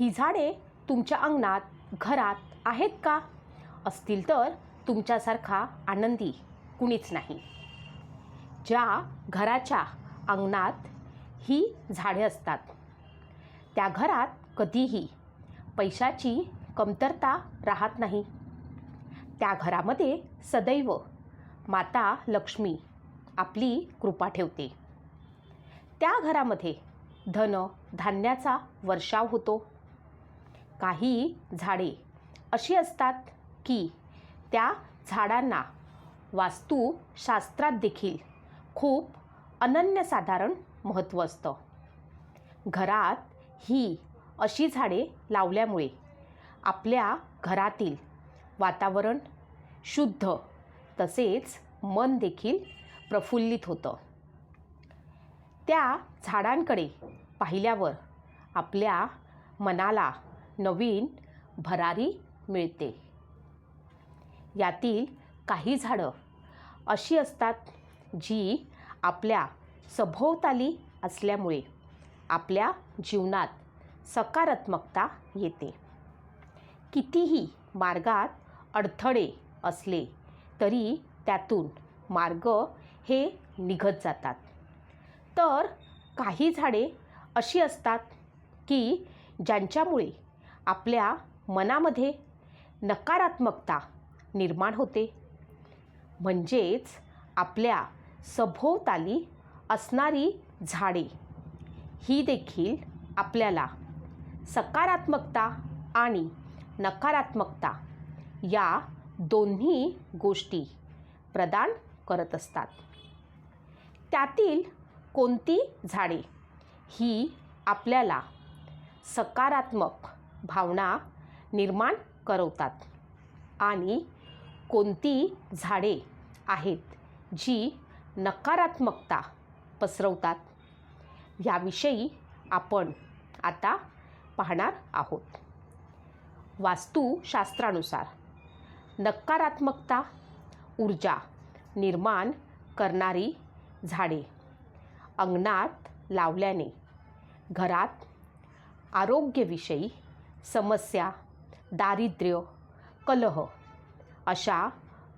ही झाडे तुमच्या अंगणात घरात आहेत का? असतील तर तुमच्यासारखा आनंदी कुणीच नाही. ज्या घराच्या अंगणात ही झाडे असतात त्या घरात कधीही पैशाची कमतरता राहत नाही. त्या घरामध्ये सदैव माता लक्ष्मी आपली कृपा ठेवते. त्या घरामध्ये धन धान्याचा वर्षाव होतो. काही झाडे अशी असतात की त्या झाडांना वास्तुशास्त्रात देखील खूप अनन्यसाधारण महत्त्व असतं. घरात ही अशी झाडे लावल्यामुळे आपल्या घरातील वातावरण शुद्ध तसेच मन देखील प्रफुल्लित होतं. त्या झाडांकडे पाहिल्यावर आपल्या मनाला नवीन भरारी मिळते. यातील काही झाडं अशी असतात जी आपल्या सभोवताली असल्यामुळे आपल्या जीवनात सकारात्मकता येते. कितीही मार्गात अडथळे असले तरी त्यातून मार्ग हे निघत जातात. तर काही झाडे अशी असतात की ज्यांच्यामुळे आपल्या मनामध्ये नकारात्मकता निर्माण होते. म्हणजेच आपल्या सभोवताली असणारी झाडे ही देखील आपल्याला सकारात्मकता आणि नकारात्मकता या दोन्ही गोष्टी प्रदान करत असतात. त्यातील कोणती झाडे ही आपल्याला सकारात्मक भावना निर्माण करवतात. आणि कोणती झाडे आहेत जी नकारात्मकता पसरवतात याविषयी आपण आता पाहणार आहोत. वास्तुशास्त्रानुसार नकारात्मकता ऊर्जा निर्माण करणारी झाडे अंगणात लावल्याने घरात आरोग्यविषयी समस्या दारिद्र्य कलह अशा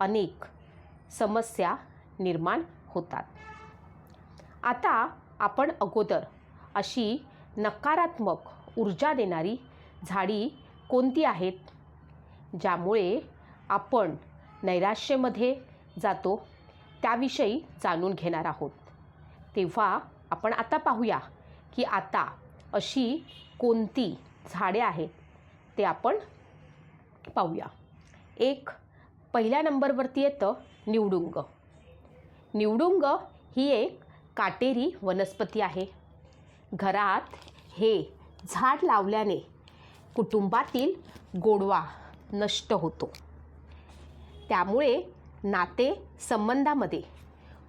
अनेक समस्या निर्माण होतात. आता आपण अगोदर अशी नकारात्मक ऊर्जा देणारी झाडी कोणती आहेत? ज्यामुळे आपण नैराश्यमध्ये जातो त्याविषयी जाणून घेणार आहोत. तेव्हा आपण आता पाहूया की आता अशी कोणती झाडे आहेत ते आपण पाहूया. एक पहिल्या नंबरवरती येतं निवडुंग. निवडुंग ही एक काटेरी वनस्पती आहे. घरात हे झाड लावल्याने कुटुंबातील गोडवा नष्ट होतो. त्यामुळे नाते संबंधामध्ये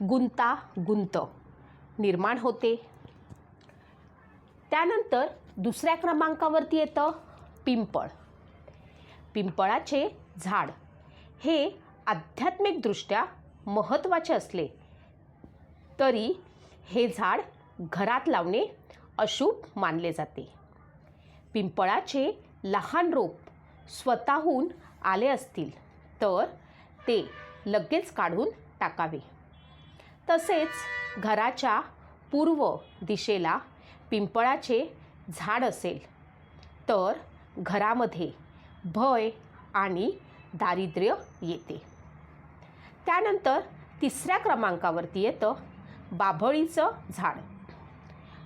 गुंतागुंत निर्माण होते. त्यानंतर दुसऱ्या क्रमांकावरती येतं पिंपळ. पिंपळाचे झाड. हे आध्यात्मिकदृष्ट्या महत्त्वाचे असले तरी हे झाड घरात लावणे अशुभ मानले जाते. पिंपळाचे लहान रोप स्वतःहून आले असतील तर ते लगेच काढून टाकावे. तसेच घराच्या पूर्व दिशेला पिंपळाचे झाड असेल तर घरामध्ये भय आणि दारिद्र्य येते. त्यानंतर तिसऱ्या क्रमांकावरती येतं बाभळीचं झाड.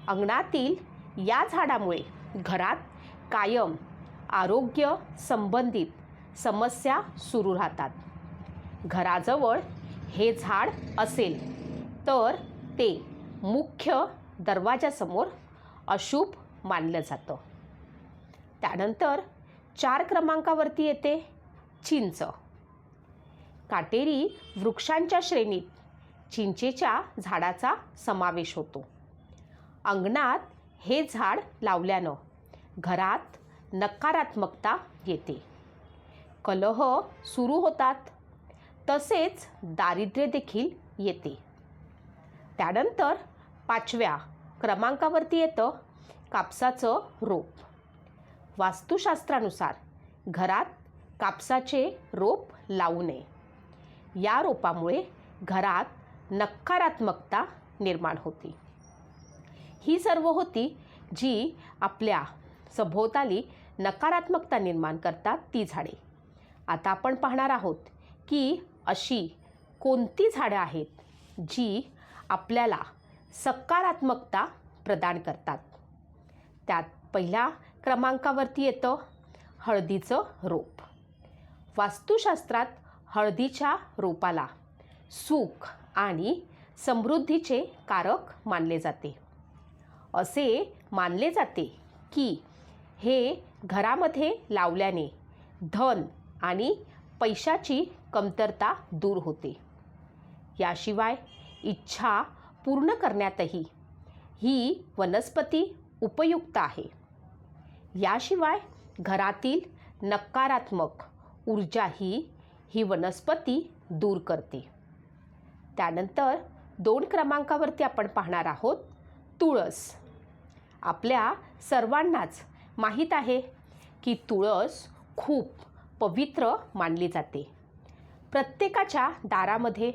अंगणातील या झाडामुळे घरात कायम आरोग्य संबंधित समस्या सुरू राहतात. घराजवळ हे झाड असेल तर ते मुख्य दरवाजासमोर अशुभ मानलं जातं. त्यानंतर चार क्रमांकावरती येते चिंच. काटेरी वृक्षांच्या श्रेणीत चिंचेच्या झाडाचा समावेश होतो. अंगणात हे झाड लावल्यानं घरात नकारात्मकता येते. कलह सुरू होतात. तसेच दारिद्र्य देखील येते. त्यानंतर पाचव्या क्रमांकावरती येतं कापसाचं रोप. वास्तुशास्त्रानुसार घरात कापसाचे रोप लावू नये. या रोपामुळे घरात नकारात्मकता निर्माण होती. ही सर्व होती जी आपल्या सभोवताली नकारात्मकता निर्माण करतात ती झाडे. आता आपण पाहणार आहोत की अशी कोणती झाडं आहेत जी आपल्याला सकारात्मकता प्रदान करतात. त्यात पहिल्या क्रमांकावरती येतं हळदीचं रोप. वास्तुशास्त्रात हळदीच्या रोपाला सुख आणि समृद्धीचे कारक मानले जाते. असे मानले जाते की हे घरामध्ये लावल्याने धन आणि पैशाची कमतरता दूर होते. याशिवाय इच्छा पूर्ण करण्यातही ही वनस्पती उपयुक्त आहे. याशिवाय घरातील नकारात्मक ऊर्जाही ही वनस्पती दूर करते. त्यानंतर दोन क्रमांकावरती आपण पाहणार आहोत तुळस. आपल्या सर्वांनाच माहीत आहे की तुळस खूप पवित्र मानली जाते. प्रत्येकाच्या दारामध्ये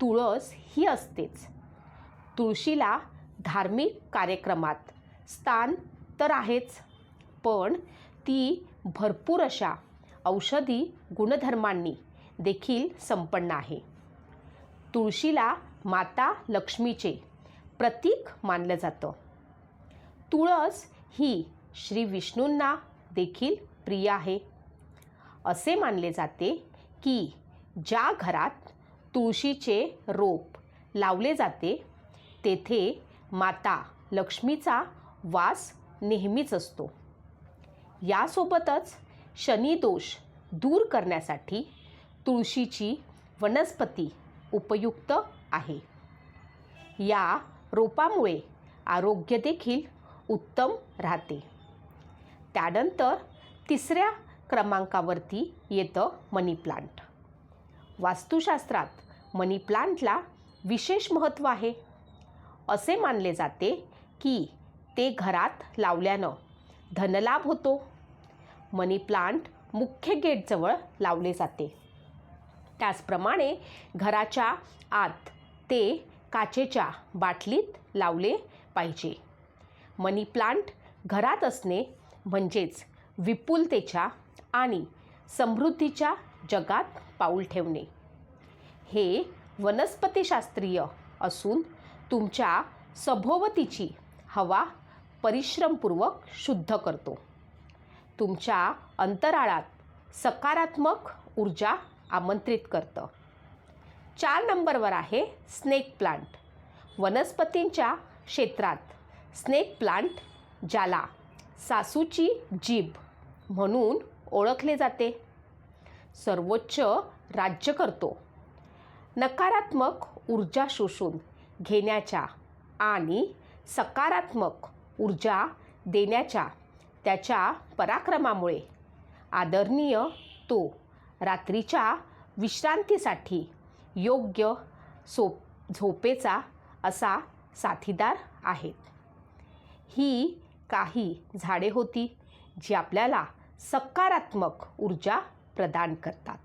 तुळस ही असतेच. तुळशीला धार्मिक कार्यक्रमात स्थान तर आहेच. पण ती भरपूर अशा औषधी गुणधर्मांनी देखील संपन्न आहे. तुळशीला माता लक्ष्मीचे प्रतीक मानलं जातं. तुळस ही श्री विष्णूंना देखील प्रिय आहे. असे मानले जाते की ज्या घरात तुळशीचे रोप लावले जाते तेथे माता लक्ष्मीचा वास नेहमीच असतो. यासोबतच शनिदोष दूर करण्यासाठी तुळशीची वनस्पती उपयुक्त आहे. या रोपामुळे आरोग्य देखील उत्तम राहते. त्यानंतर तिसऱ्या क्रमांकावरती येतं मनी प्लांट. वास्तुशास्त्रात मनी प्लांटला विशेष महत्त्व आहे. असे मानले जाते की ते घरात लावल्यानं धनलाभ होतो. मनी प्लांट मुख्य गेटजवळ लावले जाते. त्याचप्रमाणे घराच्या आत ते काचेच्या बाटलीत लावले पाहिजे. मनी प्लांट घरात असणे म्हणजेच विपुलतेच्या आणि समृद्धीच्या जगात पाऊल ठेवणे. हे वनस्पतीशास्त्रीय असून तुमच्या सभोवतीची हवा परिश्रमपूर्वक शुद्ध करतो. तुमच्या अंतराळात सकारात्मक ऊर्जा आमंत्रित करतं. चार नंबरवर आहे स्नेक प्लांट. वनस्पतींच्या क्षेत्रात स्नेक प्लांट ज्याला सासूची जीभ म्हणून ओळखले जाते सर्वोच्च राज्य करतो. नकारात्मक ऊर्जा शोषून घेण्याच्या आणि सकारात्मक ऊर्जा देण्याच्या त्याच्या पराक्रमामुळे. आदरणीय तो रात्रीच्या विश्रांतीसाठी योग्य सो झोपेचा असा साथीदार आहेत. ही काही झाडे होती जी आपल्याला सकारात्मक ऊर्जा प्रदान करतात.